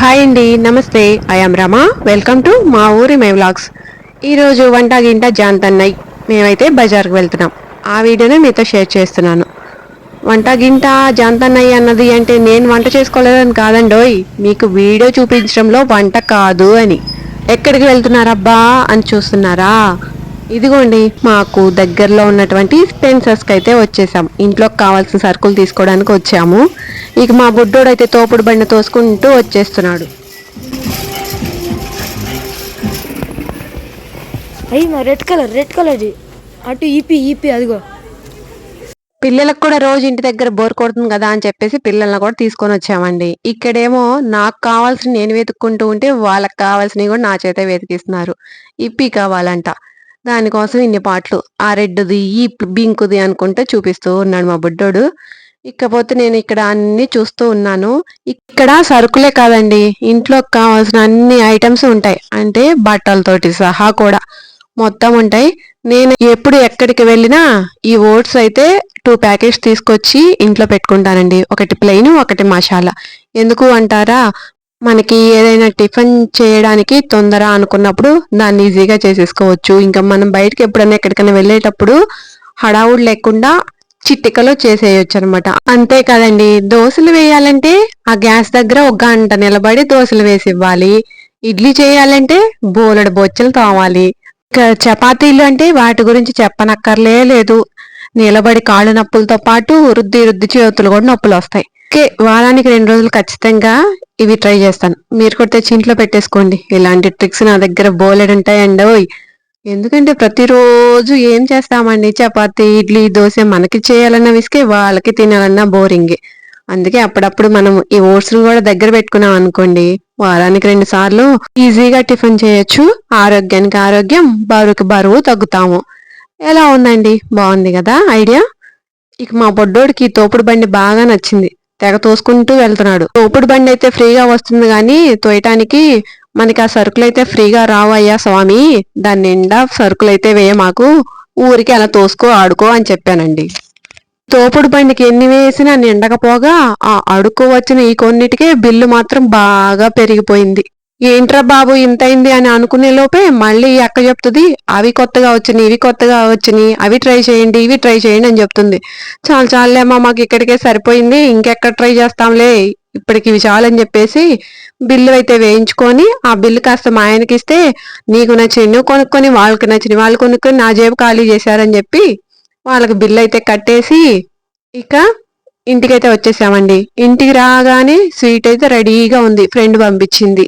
Hi అండి నమస్తే. I'm Rama welcome to మా ఊరి మై వ్లాగ్స్. ఈరోజు వంట గింట జాంతన్నయ్ మేమైతే బజార్కి వెళ్తున్నాం. ఆ వీడియోనే మీతో షేర్ చేస్తున్నాను. వంట గింట జాంతన్నయ్ అన్నది అంటే నేను వంట చేసుకోలేదని కాదండోయ్. మీకు వీడియో చూపించడంలో వంట కాదు అని. ఎక్కడికి వెళ్తున్నారబ్బా అని చూస్తున్నారా? ఇదిగోండి మాకు దగ్గరలో ఉన్నటువంటి స్పెన్సర్స్కి అయితే వచ్చేసాం. ఇంట్లోకి కావాల్సిన సరుకులు తీసుకోవడానికి వచ్చాము. ఇక మా బుడ్డోడు అయితే తోపుడు బండి తోసుకుంటూ వచ్చేస్తున్నాడు. అయ్యి రెడ్ కలర్ రెడ్ కలర్ అటు ఈపి ఈపి అదిగో. పిల్లలకు కూడా రోజు ఇంటి దగ్గర బోర్ కొడుతుంది కదా అని చెప్పేసి పిల్లల్ని కూడా తీసుకొని వచ్చామండి. ఇక్కడేమో నాకు కావాల్సిన నేను వెతుక్కుంటూ ఉంటే వాళ్ళకి కావాల్సినవి కూడా నా చేతే వెతికిస్తున్నారు. ఇప్పి కావాలంట. దానికోసం ఇన్ని పాటలు. ఆ రెడ్ది ఈ బింకుది అనుకుంటే చూపిస్తూ ఉన్నాడు మా బుడ్డోడు. ఇకపోతే నేను ఇక్కడ అన్ని చూస్తూ ఉన్నాను. ఇక్కడ సరుకులే కాదండి. ఇంట్లో కావాల్సిన అన్ని ఐటమ్స్ ఉంటాయి. అంటే బట్టలతోటి సహా కూడా. మొత్తం ఉంటాయి. నేను ఎప్పుడు ఎక్కడికి వెళ్ళినా ఈ ఓట్స్ అయితే టూ ప్యాకెట్స్ తీసుకొచ్చి ఇంట్లో పెట్టుకుంటానండి. ఒకటి ప్లెయిన్ ఒకటి మసాలా. ఎందుకు అంటారా? మనకి ఏదైనా టిఫిన్ చేయడానికి తొందర అనుకున్నప్పుడు దాన్ని ఈజీగా చేసేసుకోవచ్చు. ఇంకా మనం బయటకి ఎప్పుడైనా ఎక్కడికైనా వెళ్ళేటప్పుడు హడావుడు లేకుండా చిట్టికలో చేసేయచ్చు అనమాట అంతే కదండి దోశలు వేయాలంటే ఆ గ్యాస్ దగ్గర ఒక గంట నిలబడి దోశలు వేసి ఇవ్వాలి. ఇడ్లీ చేయాలంటే బోలెడు బొచ్చలు తోవాలి చపాతీలు అంటే వాటి గురించి చెప్పనక్కర్లే లేదు. నిలబడి కాళ్ళు నొప్పులతో పాటు రుద్ది రుద్ది చేతులు కూడా నొప్పులు వస్తాయి. ఓకే వారానికి రెండు రోజులు ఖచ్చితంగా ఇవి ట్రై చేస్తాను. మీరు కూడా తెచ్చి ఇంట్లో పెట్టేసుకోండి. ఇలాంటి ట్రిక్స్ నా దగ్గర బోలెడు ఉంటాయండి ఓయ్ ఎందుకంటే ప్రతిరోజు ఏం చేస్తామండి? చపాతి ఇడ్లీ దోశ మనకి చేయాలన్న విసికే వాళ్ళకి తినాలన్నా బోరింగే. అందుకే అప్పుడప్పుడు మనం ఈ ఓట్స్ను కూడా దగ్గర పెట్టుకున్నాం అనుకోండి వారానికి రెండు సార్లు ఈజీగా టిఫిన్ చేయొచ్చు. ఆరోగ్యానికి ఆరోగ్యం బరువుకి బరువు తగ్గుతాము. ఎలా ఉందండి? బాగుంది కదా ఐడియా? ఇక మా బొడ్డోడికి తోపుడు బండి బాగా నచ్చింది. తెగ తోసుకుంటూ వెళ్తున్నాడు. తోపుడు బండి అయితే ఫ్రీగా వస్తుంది కానీ తోయటానికి మనకి ఆ సరుకులు అయితే ఫ్రీగా రావయ్యా స్వామి. దాని నిండా సరుకులు అయితే వేయ మాకు. ఊరికి అలా తోసుకో ఆడుకో అని చెప్పానండి. తోపుడు బండికి ఎన్ని వేసినా నిండకపోగా ఆ అడుక్కు వచ్చిన ఈ కొన్నిటికే బిల్లు మాత్రం బాగా పెరిగిపోయింది. ఏంట్రా బాబు ఇంతైంది అని అనుకునే లోపే మళ్ళీ ఈ అక్క చెప్తుంది అవి కొత్తగా వచ్చినాయి ఇవి కొత్తగా వచ్చినాయి అవి ట్రై చేయండి ఇవి ట్రై చేయండి అని చెప్తుంది. చాలు చాలులేమ్మా మాకు ఇక్కడికే సరిపోయింది ఇంకెక్కడ ట్రై చేస్తాంలే ఇప్పటికి ఇవి చాలని చెప్పేసి బిల్లు అయితే వేయించుకొని ఆ బిల్లు కాస్త మా ఆయనకి ఇస్తే నీకు నచ్చిన నువ్వు కొనుక్కొని వాళ్ళకి నచ్చిన వాళ్ళు కొనుక్కొని నా జేబు ఖాళీ చేశారని చెప్పి వాళ్ళకి బిల్లు అయితే కట్టేసి ఇక ఇంటికైతే వచ్చేసామండి. ఇంటికి రాగానే స్వీట్ అయితే రెడీగా ఉంది. ఫ్రెండ్ పంపించింది.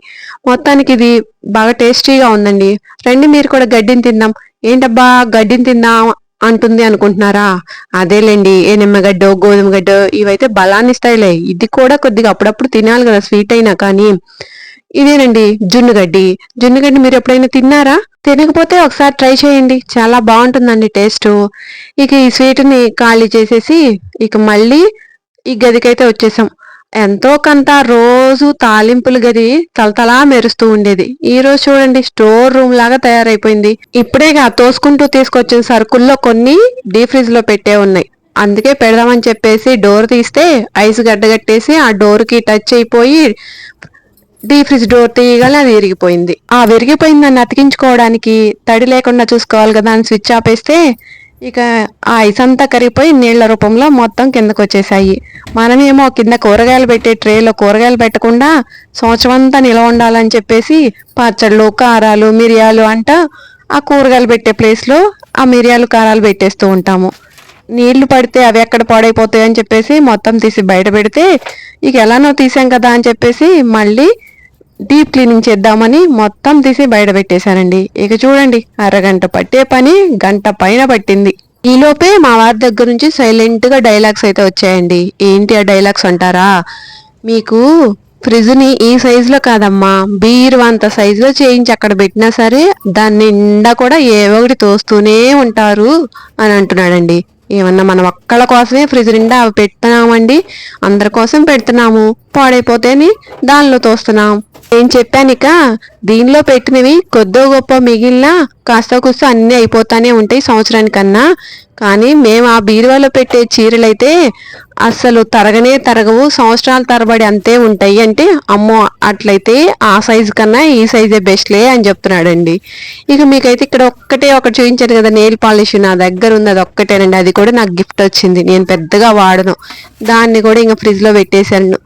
మొత్తానికి ఇది బాగా టేస్టీగా ఉందండి. రండి మీరు కూడా గడ్డిని తిందాం. ఏంటబ్బా గడ్డిని తిందాం అంటుంది అనుకుంటున్నారా? అదేలేండి ఏ నిమ్మగడ్డ గోధుమ గడ్డో ఇవైతే బలాన్ని ఇస్తాయిలే. ఇది కూడా కొద్దిగా అప్పుడప్పుడు తినాలి కదా స్వీట్ అయినా కానీ. ఇదేనండి జున్నుగడ్డి జున్నుగడ్డి మీరు ఎప్పుడైనా తిన్నారా? తినకపోతే ఒకసారి ట్రై చేయండి. చాలా బాగుంటుందండి టేస్ట్. ఇక ఈ స్వీట్ని ఖాళీ చేసేసి ఇక మళ్ళీ ఈ గదికైతే వచ్చేసాం. ఎంతో కొంత రోజు తాలింపుల గది తలతలా మెరుస్తూ ఉండేది. ఈ రోజు చూడండి స్టోర్ రూమ్ లాగా తయారైపోయింది. ఇప్పుడేగా తోసుకుంటూ తీసుకొచ్చిన సరుకుల్లో కొన్ని డీ ఫ్రిజ్లో పెట్టే ఉన్నాయి. అందుకే పెడదామని చెప్పేసి డోర్ తీస్తే ఐస్ గడ్డగట్టేసి ఆ డోర్కి టచ్ అయిపోయి డీ ఫ్రిడ్జ్ డోర్ తీయగానే అది విరిగిపోయింది. ఆ విరిగిపోయింది దాన్ని అతికించుకోవడానికి తడి లేకుండా చూసుకోవాలి కదా అని స్విచ్ ఆపేస్తే ఇక ఆ ఐస్ అంతా కరిగిపోయి నీళ్ళ రూపంలో మొత్తం కిందకు వచ్చేసాయి మనమేమో కింద కూరగాయలు పెట్టే ట్రేలో కూరగాయలు పెట్టకుండా సంవత్సరం అంతా నిలవ ఉండాలని చెప్పేసి పచ్చళ్ళు కారాలు మిరియాలు అంట ఆ కూరగాయలు పెట్టే ప్లేస్లో ఆ మిరియాలు కారాలు పెట్టేస్తూ ఉంటాము. నీళ్ళు పడితే అవి ఎక్కడ పాడైపోతాయి అని చెప్పేసి మొత్తం తీసి బయట పెడితే ఇక ఎలానో తీసాం కదా అని చెప్పేసి మళ్ళీ డీప్ క్లీనింగ్ చేద్దామని మొత్తం తీసి బయట పెట్టేశానండి. ఇక చూడండి అరగంట పట్టే పని గంట పైన పట్టింది. ఈలోపే మా వారి దగ్గర నుంచి సైలెంట్గా డైలాగ్స్ అయితే వచ్చాయండి. ఏంటి ఆ డైలాగ్స్ అంటారా? మీకు ఫ్రిడ్జ్ని ఈ సైజులో కాదమ్మా బీరు అంత సైజులో చేయించి అక్కడ పెట్టినా సరే దాని నిండా కూడా ఏవో ఒకటి తోస్తూనే ఉంటారు అని అంటున్నాడండి. ఏమన్నా మనం ఒక్కళ్ళ కోసమే ఫ్రిడ్జ్ నిండా అవి పెడుతున్నామండి అందరి కోసం పెడుతున్నాము. పాడైపోతేని దానిలో తోస్తున్నాం. ఏం చెప్పానిక? దీనిలో పెట్టినవి కొద్దో గొప్ప మిగిలినా కాస్త కూస్త అన్నీ అయిపోతానే ఉంటాయి సంవత్సరానికన్నా. కానీ మేము ఆ బీరువాలో పెట్టే చీరలైతే అస్సలు తరగనే తరగవు. సంవత్సరాల తరబడి అంతే ఉంటాయి. అంటే అమ్మో అట్లయితే ఆ సైజు కన్నా ఈ సైజే బెస్ట్లే అని చెప్తున్నాడండి. ఇక మీకైతే ఇక్కడ ఒక్కటే ఒకటి చూపించాను కదా నెయిల్ పాలిష్ నా దగ్గర ఉంది అది ఒక్కటేనండి. అది కూడా నాకు గిఫ్ట్ వచ్చింది. నేను పెద్దగా వాడను. దాన్ని కూడా ఇంకా ఫ్రిడ్జ్లో పెట్టేశాను.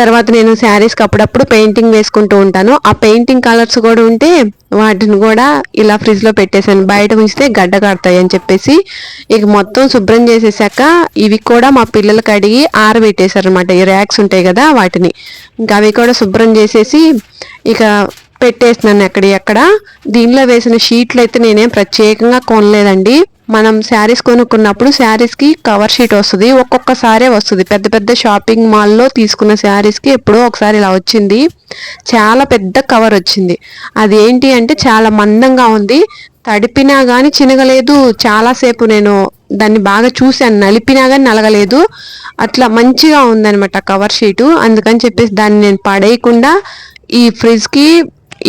తర్వాత నేను శారీస్కి అప్పుడప్పుడు పెయింటింగ్ వేసుకుంటూ ఉంటాను. ఆ పెయింటింగ్ కలర్స్ కూడా ఉంటే వాటిని కూడా ఇలా ఫ్రిడ్జ్లో పెట్టేశాను. బయట ఉంచితే గడ్డ కడతాయి అని చెప్పేసి ఇక మొత్తం శుభ్రం చేసేసాక ఇవి కూడా మా పిల్లలకి అడిగి ఆరబెట్టేశారు అనమాట ఈ ర్యాక్స్ ఉంటాయి కదా వాటిని. ఇంకా అవి కూడా శుభ్రం చేసేసి ఇక పెట్టేస్తున్నాను ఎక్కడ ఎక్కడ. దీనిలో వేసిన షీట్లు అయితే నేనేం ప్రత్యేకంగా కొనలేదండి. మనం శారీస్ కొనుక్కున్నప్పుడు శారీస్కి కవర్ షీట్ వస్తుంది ఒక్కొక్కసారే వస్తుంది. పెద్ద పెద్ద షాపింగ్ మాల్లో తీసుకున్న శారీస్కి ఎప్పుడో ఒకసారి ఇలా వచ్చింది. చాలా పెద్ద కవర్ వచ్చింది. అది ఏంటి అంటే చాలా మందంగా ఉంది. తడిపినా కానీ చినగలేదు. చాలాసేపు నేను దాన్ని బాగా చూశాను. నలిపినా కానీ నలగలేదు. అట్లా మంచిగా ఉందనమాట కవర్ షీటు. అందుకని చెప్పేసి దాన్ని నేను పడేయకుండా ఈ ఫ్రిడ్జ్కి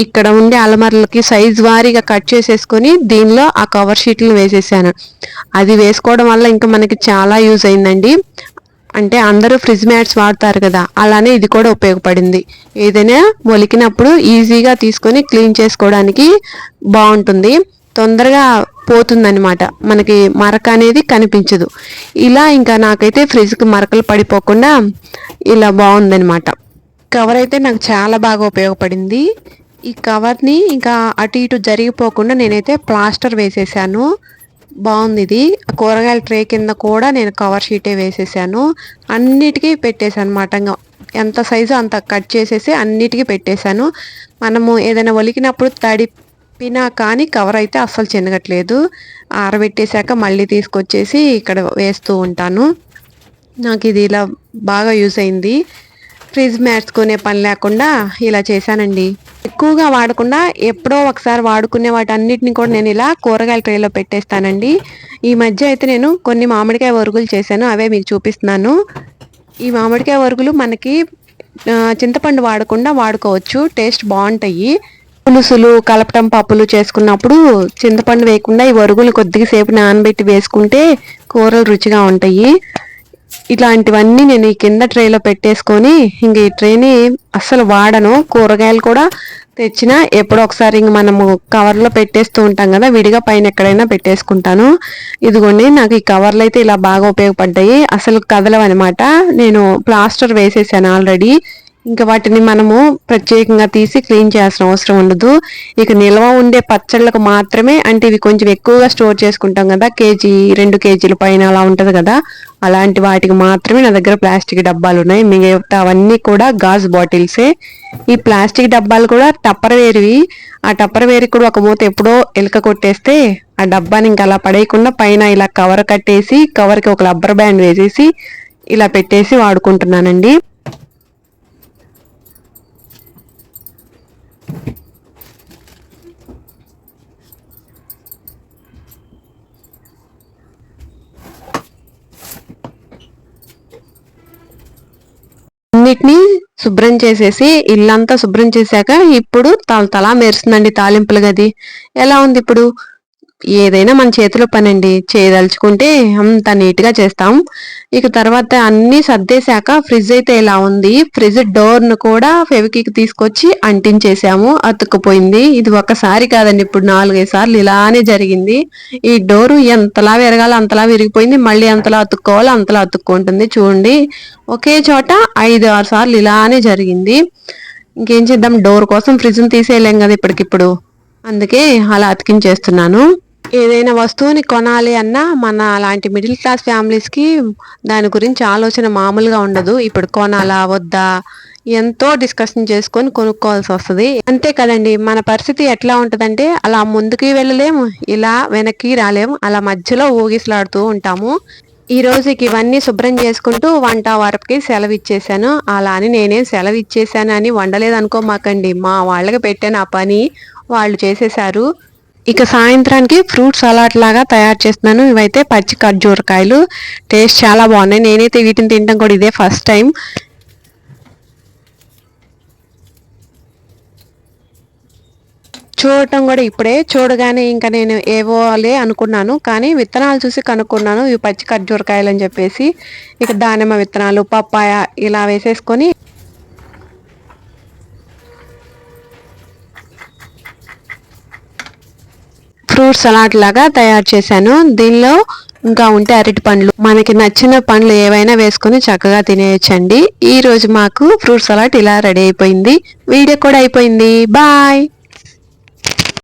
ఇక్కడ ఉండే అలమరలకి సైజ్ వారీగా కట్ చేసేసుకొని దీనిలో ఆ కవర్ షీట్లు వేసేసాను. అది వేసుకోవడం వల్ల ఇంకా మనకి చాలా యూజ్ అయిందండి. అంటే అందరూ ఫ్రిడ్జ్ మ్యాట్స్ వాడతారు కదా అలానే ఇది కూడా ఉపయోగపడింది. ఏదైనా మొలికినప్పుడు ఈజీగా తీసుకొని క్లీన్ చేసుకోవడానికి బాగుంటుంది. తొందరగా పోతుందనమాట మనకి మరక అనేది కనిపించదు. ఇలా ఇంకా నాకైతే ఫ్రిడ్జ్కి మరకలు పడిపోకుండా ఇలా బాగుందనమాట కవర్ అయితే నాకు చాలా బాగా ఉపయోగపడింది. ఈ కవర్ని ఇంకా అటు ఇటు జరిగిపోకుండా నేనైతే ప్లాస్టర్ వేసేసాను. బాగుంది ఇది. కూరగాయల ట్రే కింద కూడా నేను కవర్ షీటే వేసేసాను. అన్నిటికీ పెట్టేశాను అనమాట ఎంత సైజు అంత కట్ చేసేసి అన్నిటికీ పెట్టేశాను. మనము ఏదైనా ఒలికినప్పుడు తడిపినా కానీ కవర్ అయితే అస్సలు చెనగట్లేదు. ఆరబెట్టేశాక మళ్ళీ తీసుకొచ్చేసి ఇక్కడ వేస్తూ ఉంటాను. నాకు ఇది ఇలా బాగా యూజ్ అయింది. ఫ్రిడ్జ్ మార్చుకునే పని లేకుండా ఇలా చేశానండి. ఎక్కువగా వాడకుండా ఎప్పుడో ఒకసారి వాడుకునే వాటన్నిటిని కూడా నేను ఇలా కూరగాయల ట్రేలో పెట్టేస్తానండి. ఈ మధ్య అయితే నేను కొన్ని మామిడికాయ వరుగులు చేశాను అవే మీకు చూపిస్తున్నాను. ఈ మామిడికాయ వరుగులు మనకి చింతపండు వాడకుండా వాడుకోవచ్చు టేస్ట్ బాగుంటాయి. పులుసులు కలపటం పప్పులు చేసుకున్నప్పుడు చింతపండు వేయకుండా ఈ వరుగులు కొద్దిగా సేపు నానబెట్టి వేసుకుంటే కూరలు రుచిగా ఉంటాయి. ఇలాంటివన్నీ నేను ఈ కింద ట్రేలో పెట్టేసుకొని ఇంక ఈ ట్రేని అస్సలు వాడను. కూరగాయలు కూడా తెచ్చిన ఎప్పుడో ఒకసారి ఇంక మనము కవర్లో పెట్టేస్తూ ఉంటాం కదా విడిగా పైన ఎక్కడైనా పెట్టేసుకుంటాను. ఇదిగోండి నాకు ఈ కవర్లు అయితే ఇలా బాగా ఉపయోగపడ్డాయి. అసలు కదలవన్నమాట. నేను ప్లాస్టర్ వేసేసాను ఆల్రెడీ ఇంకా వాటిని మనము ప్రత్యేకంగా తీసి క్లీన్ చేయాల్సిన అవసరం ఉండదు. ఇక నిల్వ ఉండే పచ్చళ్ళకు మాత్రమే అంటే ఇవి కొంచెం ఎక్కువగా స్టోర్ చేసుకుంటాం కదా కేజీ రెండు కేజీల పైన అలా ఉంటుంది కదా అలాంటి వాటికి మాత్రమే నా దగ్గర ప్లాస్టిక్ డబ్బాలు ఉన్నాయి. మిగతా అవన్నీ కూడా గాజు బాటిల్సే. ఈ ప్లాస్టిక్ డబ్బాలు కూడా టప్పర్ వేరివి ఆ టప్పర్ వేరి కూడా ఒక మూత ఎప్పుడో ఎలక కొట్టేస్తే ఆ డబ్బాని ఇంకా అలా పడేయకుండా పైన ఇలా కవర్ కట్టేసి కవర్కి ఒక రబ్బర్ బ్యాండ్ వేసేసి ఇలా పెట్టేసి వాడుకుంటున్నానండి. అన్నిటినీ శుభ్రం చేసేసి ఇల్లంతా శుభ్రం చేశాక ఇప్పుడు తల తలా మెరుస్తుందండి తాలింపులు గది. ఎలా ఉంది ఇప్పుడు? ఏదైనా మన చేతిలో పనండి. చేయదలుచుకుంటే అంత నీట్గా చేస్తాం. ఇక తర్వాత అన్నీ సర్దేశాక ఫ్రిడ్జ్ అయితే ఇలా ఉంది? ఫ్రిడ్జ్ డోర్ను కూడా ఫెవికికి తీసుకొచ్చి అంటించేసాము. అతుక్కుపోయింది. ఇది ఒకసారి కాదండి. ఇప్పుడు నాలుగైదు సార్లు ఇలానే జరిగింది. ఈ డోరు ఎంతలా విరగాలి అంతలా విరిగిపోయింది. మళ్ళీ అంతలా అతుక్కోవాలి అంతలా అతుక్కుంటుంది. చూడండి. ఒకే చోట ఐదు ఆరు సార్లు ఇలానే జరిగింది. ఇంకేం చేద్దాం? డోర్ కోసం ఫ్రిడ్జ్ని తీసేయలేం కదా ఇప్పటికిప్పుడు. అందుకే అలా అతికించేస్తున్నాను. ఏదైనా వస్తువుని కొనాలి అన్నా మన అలాంటి మిడిల్ క్లాస్ ఫ్యామిలీస్కి దాని గురించి ఆలోచన మామూలుగా ఉండదు. ఇప్పుడు కొనాలా వద్దా ఎంతో డిస్కషన్ చేసుకొని కొనుక్కోవాల్సి వస్తుంది. అంతే కదండి. మన పరిస్థితి ఎట్లా ఉంటుందంటే అలా ముందుకి వెళ్ళలేము ఇలా వెనక్కి రాలేము అలా మధ్యలో ఊగిసలాడుతూ ఉంటాము. ఈ రోజుకి ఇవన్నీ శుభ్రం చేసుకుంటూ వంట వరపుకి సెలవు ఇచ్చేసాను అలా అని నేనేం సెలవు ఇచ్చేసాను అని వండలేదనుకోమాకండి. మా వాళ్ళకి పెట్టాను ఆ పని వాళ్ళు చేసేసారు ఇక సాయంత్రానికి ఫ్రూట్ సలాడ్ లాగా తయారు చేస్తున్నాను. ఇవైతే పచ్చి ఖర్జూరకాయలు టేస్ట్ చాలా బాగున్నాయి. నేనైతే వీటిని తినడం కూడా ఇదే ఫస్ట్ టైం. చూడటం కూడా ఇప్పుడే. చూడగానే ఇంకా నేను ఏవోలే అనుకున్నాను. కానీ విత్తనాలు చూసి కనుక్కున్నాను. ఇవి పచ్చి ఖర్జూరకాయలు అని చెప్పేసి. ఇక దానిమ్మ విత్తనాలు పప్పాయ ఇలా వేసేసుకొని ఫ్రూట్ సలాడ్ లాగా తయారు చేశాను. దీనిలో ఇంకా ఉంటే అరటి పండ్లు. మనకి నచ్చిన పండ్లు ఏవైనా వేసుకొని చక్కగా తినేయచ్చండి. ఈ రోజు మాకు ఫ్రూట్ సలాడ్ ఇలా రెడీ అయిపోయింది. వీడియో కూడా అయిపోయింది. బాయ్!